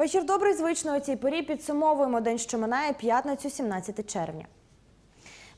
Вечір добрий, звично у цій порі підсумовуємо день, що минає п'ятницю, 17 червня.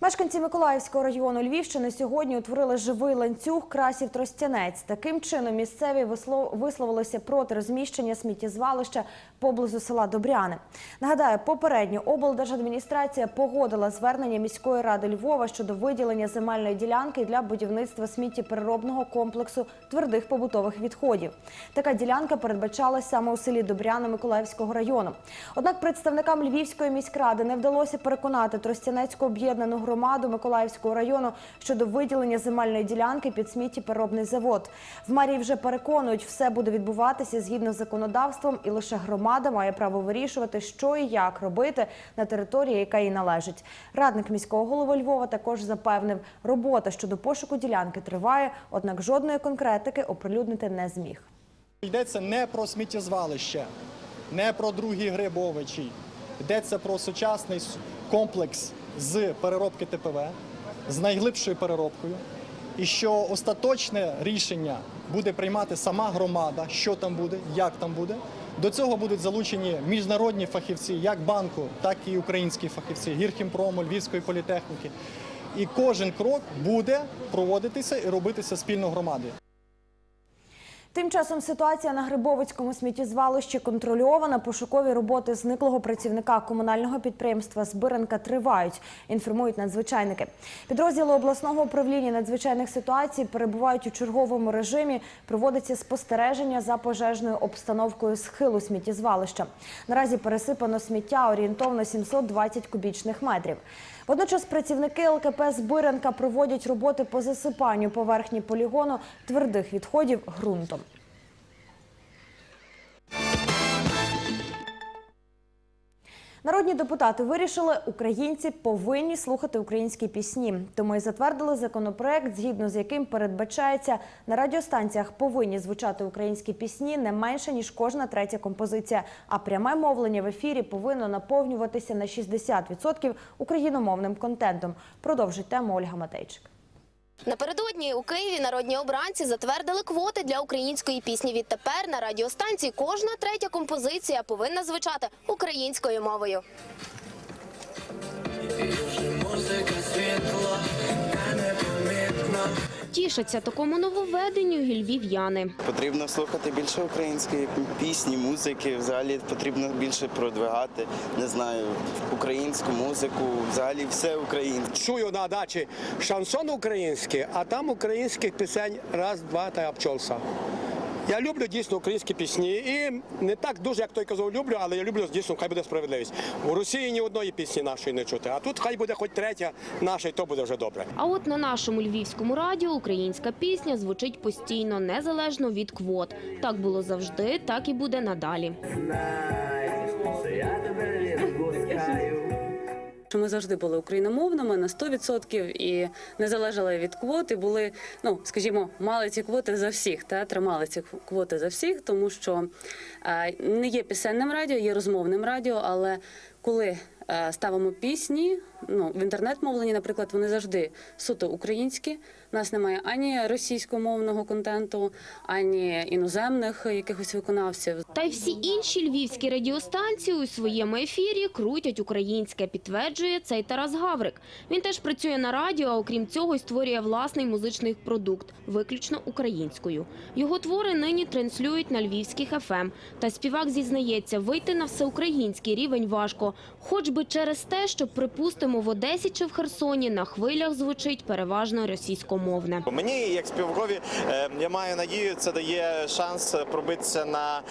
Мешканці Миколаївського району Львівщини сьогодні утворили живий ланцюг красів Тростянець. Таким чином місцеві висловилися проти розміщення сміттєзвалища поблизу села Добряни. Нагадаю, попередньо облдержадміністрація погодила звернення міської ради Львова щодо виділення земельної ділянки для будівництва сміттєпереробного комплексу твердих побутових відходів. Така ділянка передбачалась саме у селі Добряна Миколаївського району. Однак представникам Львівської міськради не вдалося переконати Тростянецьку об'єднану громаду Миколаївського району щодо виділення земельної ділянки під сміттєпереробний завод. В мерії вже переконують, все буде відбуватися згідно з законодавством, і лише громада має право вирішувати, що і як робити на території, яка їй належить. Радник міського голови Львова також запевнив, робота щодо пошуку ділянки триває, однак жодної конкретики оприлюднити не зміг. Йдеться не про сміттєзвалище, не про другий Грибовичі. Йдеться про сучасний комплекс з переробки ТПВ, з найглибшою переробкою. І що остаточне рішення буде приймати сама громада, що там буде, як там буде. До цього будуть залучені міжнародні фахівці, як банку, так і українські фахівці, гірхімпрому, Львівської політехніки. І кожен крок буде проводитися і робитися спільно громадою. Тим часом ситуація на Грибовицькому сміттєзвалищі контрольована. Пошукові роботи зниклого працівника комунального підприємства Збиранка тривають. Інформують надзвичайники. Підрозділи обласного управління надзвичайних ситуацій перебувають у черговому режимі. Проводиться спостереження за пожежною обстановкою схилу сміттєзвалища. Наразі пересипано сміття орієнтовно 720 кубічних метрів. Водночас працівники ЛКП Збиренка проводять роботи по засипанню поверхні полігону твердих відходів ґрунтом. Народні депутати вирішили, українці повинні слухати українські пісні. Тому і затвердили законопроект, згідно з яким передбачається на радіостанціях повинні звучати українські пісні не менше ніж кожна третя композиція. А пряме мовлення в ефірі повинно наповнюватися на 60% україномовним контентом. Продовжить тему Ольга Матейчик. Напередодні у Києві народні обранці затвердили квоти для української пісні. Відтепер на радіостанції кожна третя композиція повинна звучати українською мовою. Музика світла, не непомітно. Тішаться такому нововведенню і львів'яни. Потрібно слухати більше української пісні, музики. Взагалі потрібно більше продвигати, не знаю, українську музику, взагалі все українське. чую на дачі шансон український, а там українських пісень раз, два та обчолся. Я люблю дійсно українські пісні і не так дуже, як той казав, люблю, але я люблю дійсно, хай буде справедливість. У Росії ні одної пісні нашої не чути, а тут хай буде хоч третя наша, і то буде вже добре. А от на нашому львівському радіо українська пісня звучить постійно, незалежно від квот. Так було завжди, так і буде надалі. Що ми завжди були україномовними на 100% і не залежали від квоти. були, ну скажімо, мали ці квоти за всіх, та тримали ці квоти за всіх, тому що е, не є пісенним радіо, є розмовним радіо, але коли е, ставимо пісні, ну в інтернет-мовленні, наприклад, вони завжди суто українські. У нас немає ані російськомовного контенту, ані іноземних якихось виконавців. Та й всі інші львівські радіостанції у своєму ефірі крутять українське, підтверджує цей Тарас Гаврик. Він теж працює на радіо, а окрім цього й створює власний музичний продукт, виключно українською. Його твори нині транслюють на львівських ФМ. Та співак зізнається, вийти на всеукраїнський рівень важко, хоч би через те, що, припустимо, в Одесі чи в Херсоні на хвилях звучить переважно російськомовне. Мені, як співакові, е, я маю надію, це дає шанс пробитися на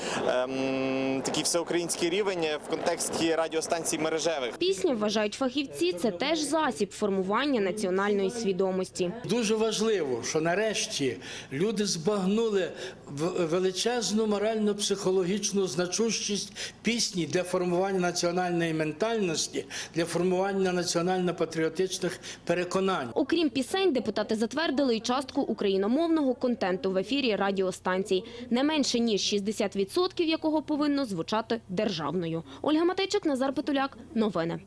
ем, такий всеукраїнський рівень в контексті радіостанцій мережевих. Пісня, вважають фахівці, це теж засіб формування національної свідомості. Дуже важливо, що нарешті люди збагнули в- величезну морально-психологічну значущість пісні для формування національної ментальності, для формування національно-патріотичних переконань. Окрім пісень, депутати затвердили й частку україномовного контенту в ефірі радіостанцій, не менше ніж 60% якого повинно звучати державною. Ольга Матейчик, Назар Петуляк. Новини.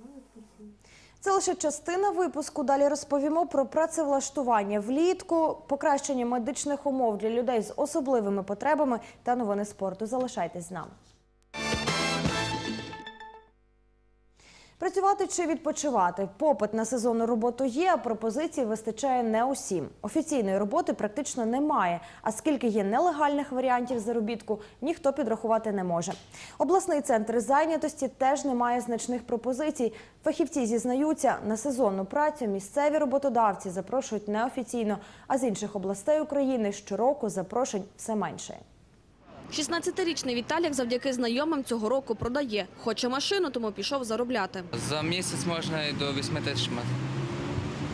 Це лише частина випуску. Далі розповімо про працевлаштування влітку, покращення медичних умов для людей з особливими потребами та новини спорту. Залишайтесь з нами. Працювати чи відпочивати? Попит на сезонну роботу є, а пропозицій вистачає не усім. Офіційної роботи практично немає. А скільки є нелегальних варіантів заробітку, ніхто підрахувати не може. Обласний центр зайнятості теж не має значних пропозицій. Фахівці зізнаються, на сезонну працю місцеві роботодавці запрошують неофіційно, а з інших областей України щороку запрошень все менше. 16-річний Віталік завдяки знайомим цього року продає. Хоче машину, тому пішов заробляти. За місяць можна і до 8 тисяч мати.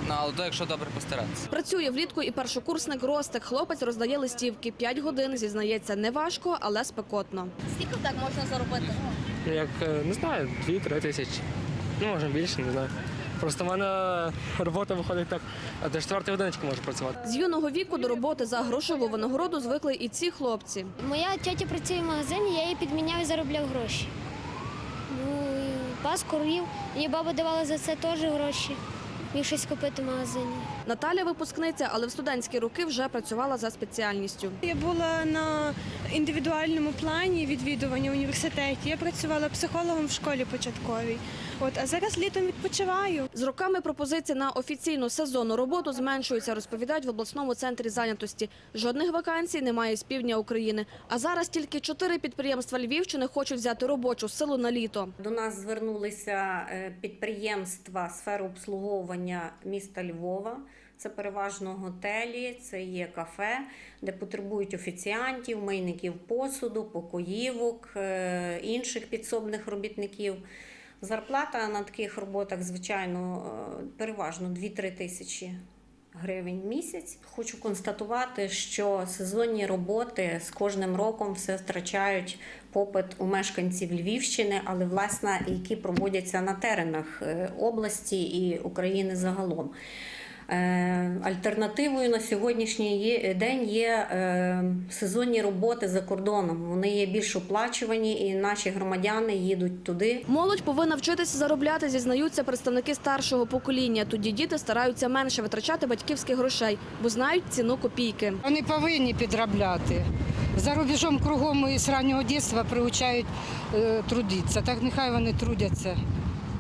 Ну, але то якщо добре постаратися. Працює влітку і першокурсник Ростик. Хлопець роздає листівки. 5 годин, зізнається, не важко, але спекотно. Скільки так можна заробити? Як е, не знаю, 2-3 тисячі. Ну, може більше, не знаю. Просто в мене робота виходить так, а до 4 години тільки можу працювати. З юного віку до роботи за грошову винагороду звикли і ці хлопці. Моя тетя працює в магазині, я її підміняв і заробляв гроші. Ну, пас корів. Мені баба давала за це теж гроші. Міг щось купити в магазині. Наталя випускниця, але в студентські роки вже працювала за спеціальністю. Я була на індивідуальному плані відвідування в університеті. Я працювала психологом в школі початковій. От а зараз літом відпочиваю. З роками пропозиції на офіційну сезонну роботу зменшуються, розповідають в обласному центрі зайнятості. Жодних вакансій немає з півдня України. А зараз тільки чотири підприємства Львівщини хочуть взяти робочу силу на літо. До нас звернулися е, підприємства сфери обслуговування міста Львова. Це переважно готелі, це є кафе, де потребують офіціантів, мийників посуду, покоївок, е, інших підсобних робітників. Зарплата на таких роботах, звичайно, е, переважно 2-3 тисячі гривень місяць. Хочу констатувати, що сезонні роботи з кожним роком все втрачають попит у мешканців Львівщини, але власне які проводяться на теренах е, області і України загалом. Е, Альтернативою на сьогоднішній день є е, сезонні роботи за кордоном. Вони є більш оплачувані, і наші громадяни їдуть туди. Молодь повинна вчитися заробляти, зізнаються представники старшого покоління. Тоді діти стараються менше витрачати батьківських грошей, бо знають ціну копійки. Вони повинні підробляти. За рубежом кругом і з раннього дитинства приучають е, трудитися. Так нехай вони трудяться.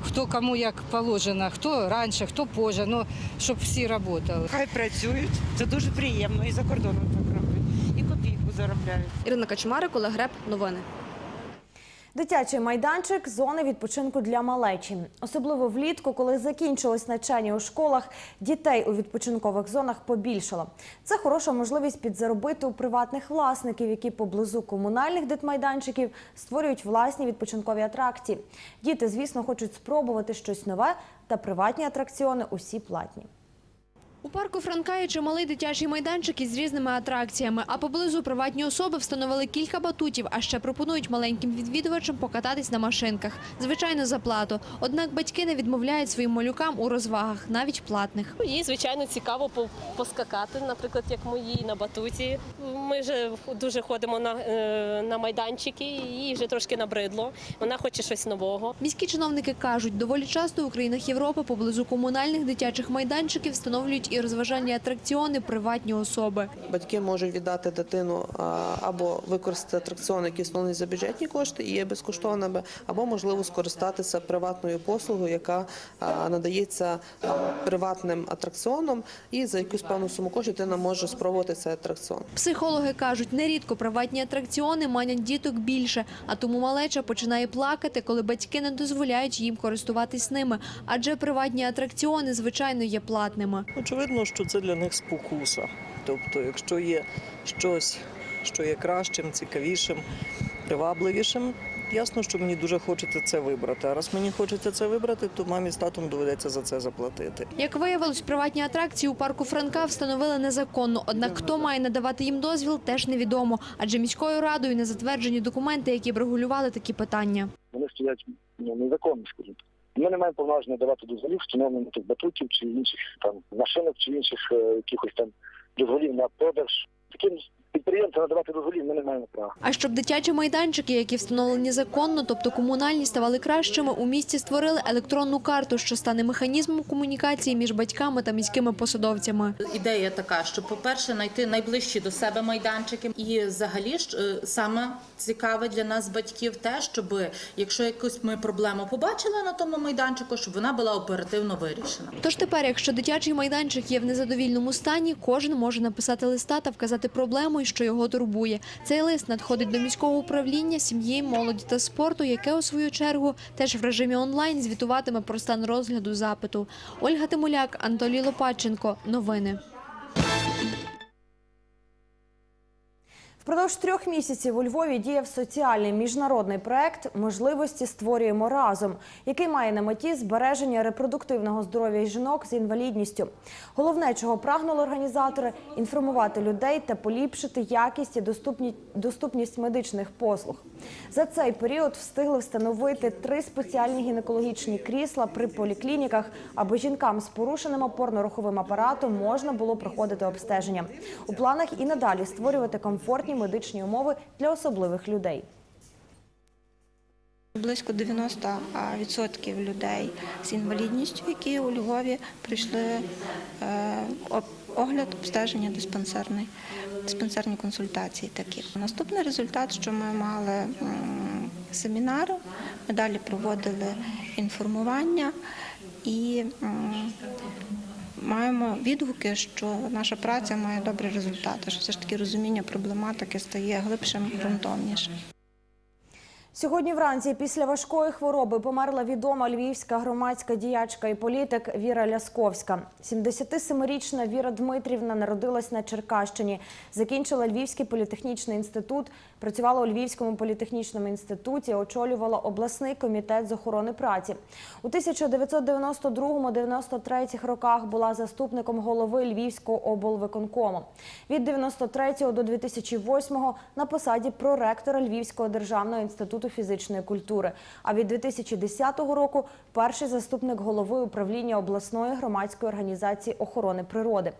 Хто кому як положено, хто раніше, хто позже, ну щоб всі працювали. Хай працюють, це дуже приємно і за кордоном так роблять. І копійку заробляють. Ірина Качмарик, Олег Греб. Новини. Дитячий майданчик зони відпочинку для малечі. Особливо влітку, коли закінчилось навчання у школах, дітей у відпочинкових зонах побільшало. Це хороша можливість підзаробити у приватних власників, які поблизу комунальних дитмайданчиків створюють власні відпочинкові атракції. Діти, звісно, хочуть спробувати щось нове, та приватні атракціони усі платні. У парку Франка є чималий дитячий майданчик із різними атракціями, а поблизу приватні особи встановили кілька батутів, а ще пропонують маленьким відвідувачам покататись на машинках. Звичайно, за плату. Однак батьки не відмовляють своїм малюкам у розвагах, навіть платних. Їй, звичайно, цікаво поскакати, наприклад, як мої на батуті. Ми вже дуже ходимо на, е, на майданчики, їй вже трошки набридло. Вона хоче щось нового. Міські чиновники кажуть, доволі часто у країнах Європи поблизу комунальних дитячих майданчиків встановлюють і розважальні атракціони приватні особи. Батьки можуть віддати дитину або використати атракціон, який встановлений за бюджетні кошти і є безкоштовними, або можливо скористатися приватною послугою, яка надається приватним атракціоном, і за якусь певну суму коштів дитина може спробувати цей атракціон. Психологи кажуть, нерідко приватні атракціони манять діток більше, а тому малеча починає плакати, коли батьки не дозволяють їм користуватись ними, адже приватні атракціони, звичайно, є платними. Очевидно, що це для них спокуса. Тобто, якщо є щось, що є кращим, цікавішим, привабливішим, ясно, що мені дуже хочеться це вибрати. А раз мені хочеться це вибрати, то мамі з татом доведеться за це заплатити. Як виявилось, приватні атракції у парку Франка встановили незаконно. Однак хто має надавати їм дозвіл, теж невідомо, адже міською радою не затверджені документи, які б регулювали такі питання. Вони стоять ну, незаконно, скажімо. Ми не маємо повноваження давати дозволів встановлення тих батутів чи інших там машинок чи інших е, якихось там дозволів на продаж. Таким підприємця надавати дозволів ми не маємо права. А щоб дитячі майданчики, які встановлені законно, тобто комунальні, ставали кращими, у місті створили електронну карту, що стане механізмом комунікації між батьками та міськими посадовцями. Ідея така, що, по-перше, знайти найближчі до себе майданчики, і взагалі ж е, саме цікаве для нас, батьків, те, щоб якщо якусь ми проблему побачили на тому майданчику, щоб вона була оперативно вирішена. Тож тепер, якщо дитячий майданчик є в незадовільному стані, кожен може написати листа та вказати проблему, що його турбує. Цей лист надходить до міського управління сім'ї, молоді та спорту, яке у свою чергу теж в режимі онлайн звітуватиме про стан розгляду запиту. Ольга Тимуляк, Антолій Лопатченко. Новини. Впродовж трьох місяців у Львові діяв соціальний міжнародний проект Можливості створюємо разом, який має на меті збереження репродуктивного здоров'я жінок з інвалідністю. Головне, чого прагнули організатори інформувати людей та поліпшити якість і доступні- доступність медичних послуг. За цей період встигли встановити три спеціальні гінекологічні крісла при поліклініках, аби жінкам з порушеним опорно-руховим апаратом можна було проходити обстеження. У планах і надалі створювати комфортні медичні умови для особливих людей. Близько 90% людей з інвалідністю, які у Львові прийшли е, огляд, обстеження диспансерний, диспансерні консультації такі. Наступний результат, що ми мали семінари, семінар, ми далі проводили інформування і маємо відгуки, що наша праця має добрі результати, що все ж таки розуміння проблематики стає глибшим, ґрунтовнішим. Сьогодні вранці після важкої хвороби померла відома львівська громадська діячка і політик Віра Лясковська. 77-річна Віра Дмитрівна народилась на Черкащині, закінчила Львівський політехнічний інститут, працювала у Львівському політехнічному інституті, очолювала обласний комітет з охорони праці. У 1992-93 роках була заступником голови Львівського облвиконкому. Від 93 до 2008 на посаді проректора Львівського державного інституту фізичної культури. А від 2010 року перший заступник голови управління обласної громадської організації охорони природи.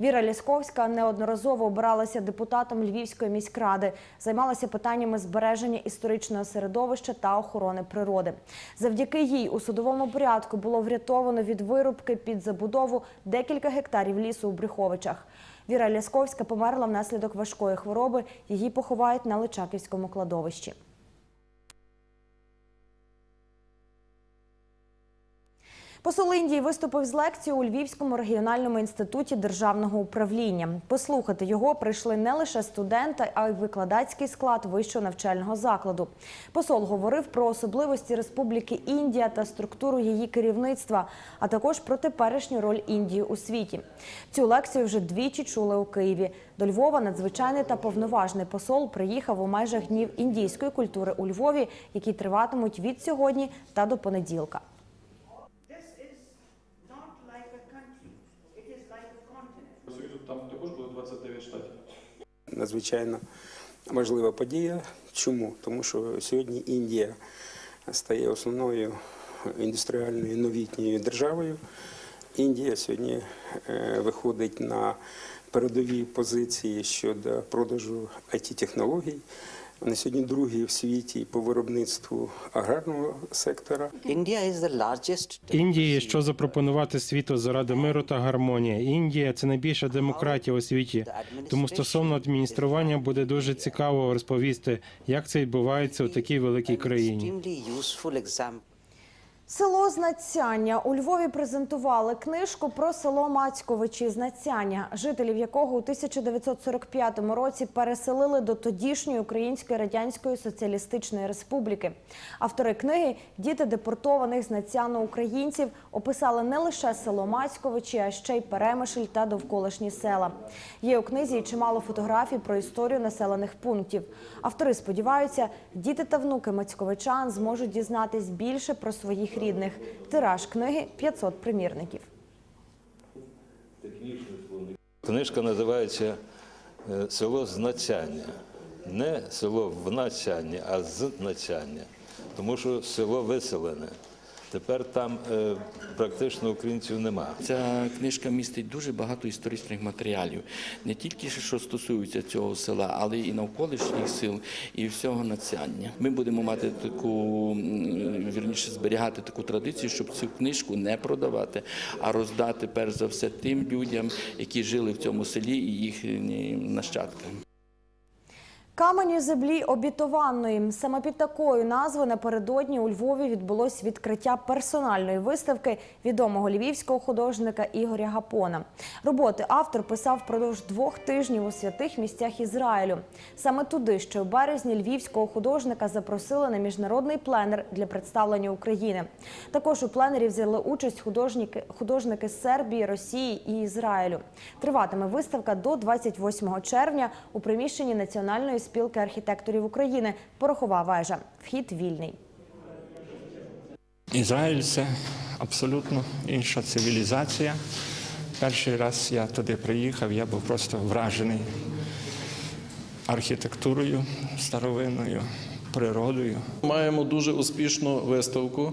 Віра Лісковська неодноразово обиралася депутатом Львівської міськради, займалася питаннями збереження історичного середовища та охорони природи. Завдяки їй у судовому порядку було врятовано від вирубки під забудову декілька гектарів лісу у Брюховичах. Віра Лясковська померла внаслідок важкої хвороби. Її поховають на Личаківському кладовищі. Посол Індії виступив з лекцією у Львівському регіональному інституті державного управління. Послухати його прийшли не лише студенти, а й викладацький склад вищого навчального закладу. Посол говорив про особливості Республіки Індія та структуру її керівництва, а також про теперішню роль Індії у світі. Цю лекцію вже двічі чули у Києві. До Львова надзвичайний та повноважний посол приїхав у межах днів індійської культури у Львові, які триватимуть від сьогодні та до понеділка. Союзу там також було 29 штатів. Надзвичайно важлива подія. Чому? Тому що сьогодні Індія стає основною індустріальною новітньою державою. Індія сьогодні е, виходить на передові позиції щодо продажу it технологій Вони сьогодні другі в світі по виробництву аграрного сектора. Індії, що запропонувати світу заради миру та гармонії. Індія це найбільша демократія у світі. Тому стосовно адміністрування буде дуже цікаво розповісти, як це відбувається у такій великій країні. Село Знацяння у Львові презентували книжку про село Мацьковичі Знацяння, жителів якого у 1945 році переселили до тодішньої Української радянської соціалістичної республіки. Автори книги Діти депортованих з Нацяну українців описали не лише село Мацьковичі, а ще й Перемишль та довколишні села. Є у книзі і чимало фотографій про історію населених пунктів. Автори сподіваються, діти та внуки мацьковичан зможуть дізнатись більше про своїх рідних. Тираж книги 500 примірників. Книжка називається е, Село значання. Не село в Нацянні, а з Нацяння. Тому що село виселене. Тепер там е, практично українців нема. Ця книжка містить дуже багато історичних матеріалів, не тільки що стосуються цього села, але і навколишніх сил, і всього нацяння. Ми будемо мати таку вірніше зберігати таку традицію, щоб цю книжку не продавати, а роздати перш за все тим людям, які жили в цьому селі і їхні нащадки. Камені землі обітованої. Саме під такою назвою напередодні у Львові відбулось відкриття персональної виставки відомого львівського художника Ігоря Гапона. Роботи автор писав впродовж двох тижнів у святих місцях Ізраїлю. Саме туди, ще у березні львівського художника запросили на міжнародний пленер для представлення України. Також у пленері взяли участь художники, художники Сербії, Росії і Ізраїлю. Триватиме виставка до 28 червня у приміщенні Національної спілки архітекторів України Порохова вежа. Вхід вільний. Ізраїль це абсолютно інша цивілізація. Перший раз я туди приїхав, я був просто вражений архітектурою старовинною, природою. Маємо дуже успішну виставку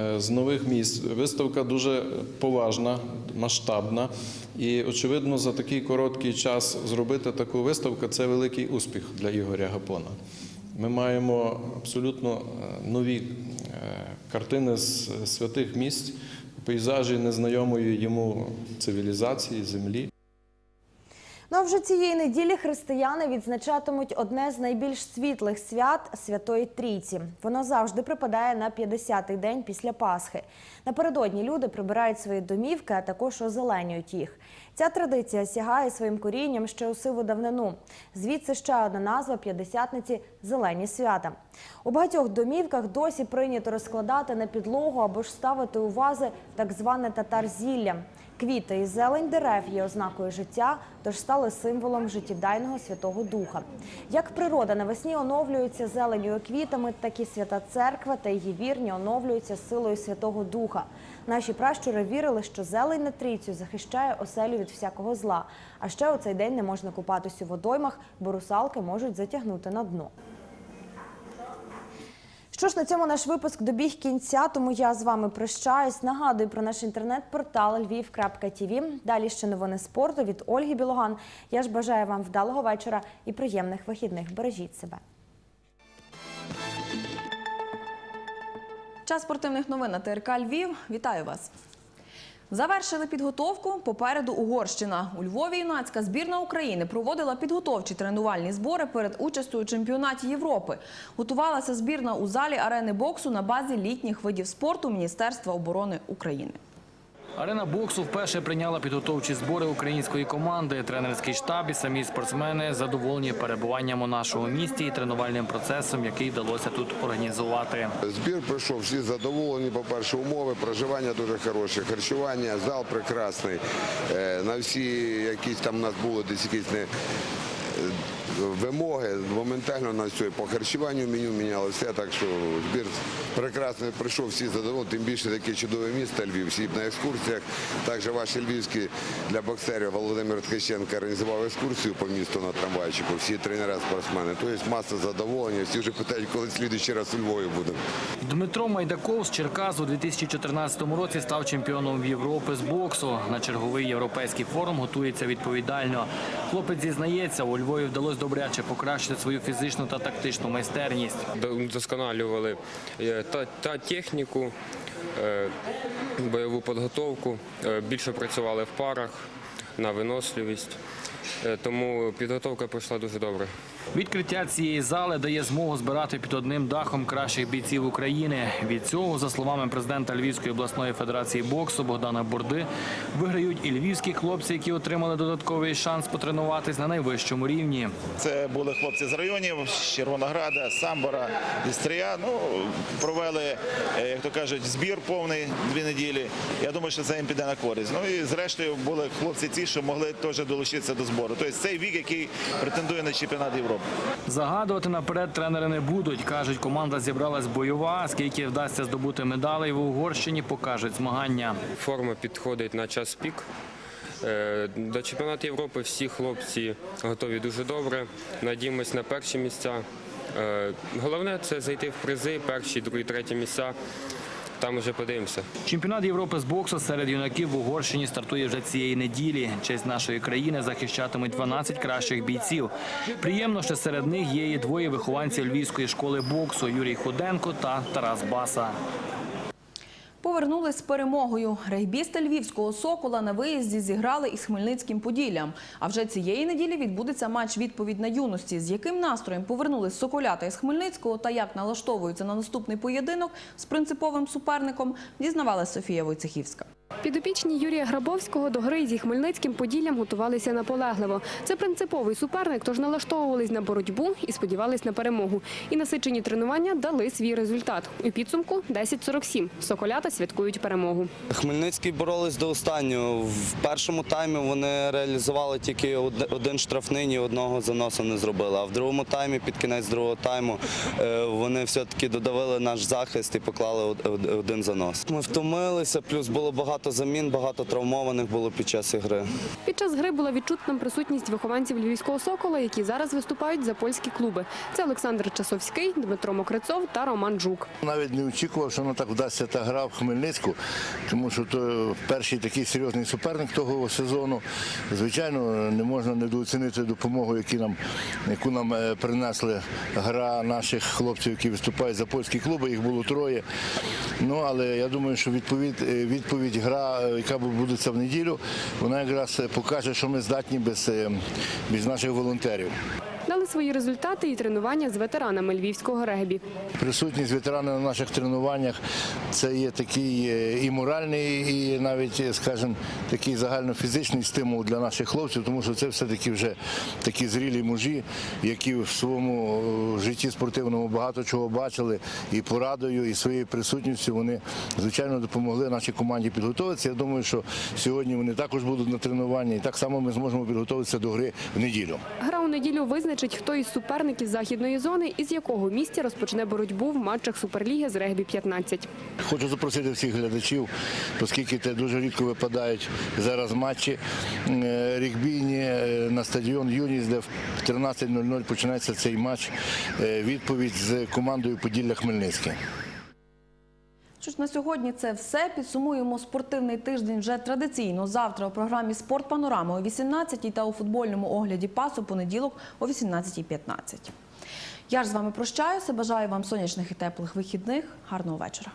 е, з нових місць. Виставка дуже поважна, масштабна. І, очевидно, за такий короткий час зробити таку виставку це великий успіх для Ігоря Гапона. Ми маємо абсолютно е, нові е, картини з святих місць, пейзажі незнайомої йому цивілізації, землі. Ну а вже цієї неділі християни відзначатимуть одне з найбільш світлих свят Святої Трійці. Воно завжди припадає на 50-й день після Пасхи. Напередодні люди прибирають свої домівки, а також озеленюють їх. Ця традиція сягає своїм корінням ще у сиву давнину. Звідси ще одна назва п'ятдесятниці зелені свята. У багатьох домівках досі прийнято розкладати на підлогу або ж ставити у вази так зване татар-зілля. Квіти і зелень дерев є ознакою життя, тож стали символом життєдайного Святого Духа. Як природа навесні оновлюється зеленю і квітами, так і свята церква та її вірні оновлюються силою Святого Духа. Наші пращури вірили, що зелень на трійцю захищає оселю від всякого зла. А ще у цей день не можна купатись у водоймах, бо русалки можуть затягнути на дно. Що ж на цьому наш випуск добіг кінця, тому я з вами прощаюсь. Нагадую про наш інтернет-портал lviv.tv. Далі ще новини спорту від Ольги Білоган. Я ж бажаю вам вдалого вечора і приємних вихідних. Бережіть себе. Час спортивних новин на ТРК Львів. Вітаю вас. Завершили підготовку. Попереду Угорщина. У Львові юнацька збірна України проводила підготовчі тренувальні збори перед участю у чемпіонаті Європи. Готувалася збірна у залі арени боксу на базі літніх видів спорту Міністерства оборони України. Арена боксу вперше прийняла підготовчі збори української команди. Тренерський штаб і самі спортсмени задоволені перебуванням у нашому місті і тренувальним процесом, який вдалося тут організувати. Збір пройшов, всі задоволені. По-перше, умови проживання дуже хороші, харчування, зал прекрасний. Е, На всі якісь там у нас були десь якісь не. Вимоги моментально на все по харчуванню меню мінялося, так що збір прекрасний прийшов, всі задоволені, тим більше таке чудове місто Львів, всі на екскурсіях. Також ваші львівські для боксерів Володимир Ткаченко організував екскурсію по місту на трамвайчику, всі тренера, спортсмени. Тобто маса задоволення, всі вже питають, коли слідуючий раз у Львові будемо. Дмитро Майдаков з Черкас у 2014 році став чемпіоном Європи з боксу. На черговий європейський форум готується відповідально. Хлопець зізнається, у Львові вдалося добряче покращити свою фізичну та тактичну майстерність. Досконалювали е, та, та техніку, е, бойову підготовку, е, більше працювали в парах на виносливість. Е, Тому підготовка пройшла дуже добре. Відкриття цієї зали дає змогу збирати під одним дахом кращих бійців України. Від цього, за словами президента Львівської обласної федерації боксу Богдана Бурди, виграють і львівські хлопці, які отримали додатковий шанс потренуватись на найвищому рівні. Це були хлопці з районів з Червонограда, Самбора, Істрия. Ну провели, е, як то кажуть, збір повний дві неділі. Я думаю, що це їм піде на користь. Ну і зрештою були хлопці ті, що могли теж долучитися до збору. Тобто цей вік, який претендує на чемпіонат Європи. Загадувати наперед тренери не будуть. кажуть, команда зібралась бойова. Скільки вдасться здобути медалей в Угорщині, покажуть змагання. Форма підходить на час пік. Е, До чемпіонату Європи всі хлопці готові дуже добре. Надіємось на перші місця. Е, Головне це зайти в призи, перші, другі, треті місця. Там вже подивимося. Чемпіонат Європи з боксу серед юнаків в Угорщині стартує вже цієї неділі. Честь нашої країни захищатимуть 12 кращих бійців. Приємно, що серед них є і двоє вихованців львівської школи боксу Юрій Худенко та Тарас Баса. Повернулись з перемогою. Регбісти львівського сокола на виїзді зіграли із Хмельницьким Поділлям. А вже цієї неділі відбудеться матч відповідь на юності. З яким настроєм повернулись соколята із Хмельницького та як налаштовуються на наступний поєдинок з принциповим суперником, дізнавалась Софія Войцехівська. Підопічні Юрія Грабовського до гри зі Хмельницьким Поділлям готувалися наполегливо. Це принциповий суперник, тож налаштовувались на боротьбу і сподівались на перемогу. І насичені тренування дали свій результат. У підсумку 10-47. Соколята святкують перемогу. Хмельницький боролись до останнього. В першому таймі вони реалізували тільки один штрафний, ні одного заносу не зробили. А в другому таймі, під кінець другого тайму, е, вони все-таки додавили наш захист і поклали од- од- один занос. Ми втомилися, плюс було багато замін, багато травмованих було під час ігри. Під час гри була відчутна присутність вихованців львівського сокола, які зараз виступають за польські клуби. Це Олександр Часовський, Дмитро Мокрицов та Роман Жук. Навіть не очікував, що воно так вдасться та гра в Хмельницьку, тому що то перший такий серйозний суперник того сезону. Звичайно, не можна недооцінити допомогу, які нам, яку нам е, принесли гра наших хлопців, які виступають за польські клуби. Їх було троє. Ну але я думаю, що відповідь, е, відповідь гра, яка відбудеться в неділю, вона якраз покаже, що ми здатні без, е, без наших волонтерів. Свої результати і тренування з ветеранами львівського регбі. Присутність ветеранів на наших тренуваннях це є такий е, і моральний, і навіть, е, скажімо, такий загальнофізичний стимул для наших хлопців, тому що це все-таки вже такі зрілі мужі, які в своєму е, житті спортивному багато чого бачили, і порадою, і своєю присутністю вони звичайно допомогли нашій команді підготуватися. Я думаю, що сьогодні вони також будуть на тренуванні, і так само ми зможемо підготуватися до гри в неділю. Гра у неділю визначить, хто із суперників західної зони і з якого місця розпочне боротьбу в матчах Суперліги з регбі 15. Хочу запросити всіх глядачів, оскільки це дуже рідко випадають зараз матчі е, регбійні е, на стадіон Юніс, де в 13.00 починається цей матч. Е, Відповідь з командою Поділля Хмельницький. Що ж на сьогодні це все. Підсумуємо спортивний тиждень вже традиційно. Завтра у програмі Спорт Панорама о 18 та у футбольному огляді пасу понеділок о 18.15. Я ж з вами прощаюся. Бажаю вам сонячних і теплих вихідних. Гарного вечора.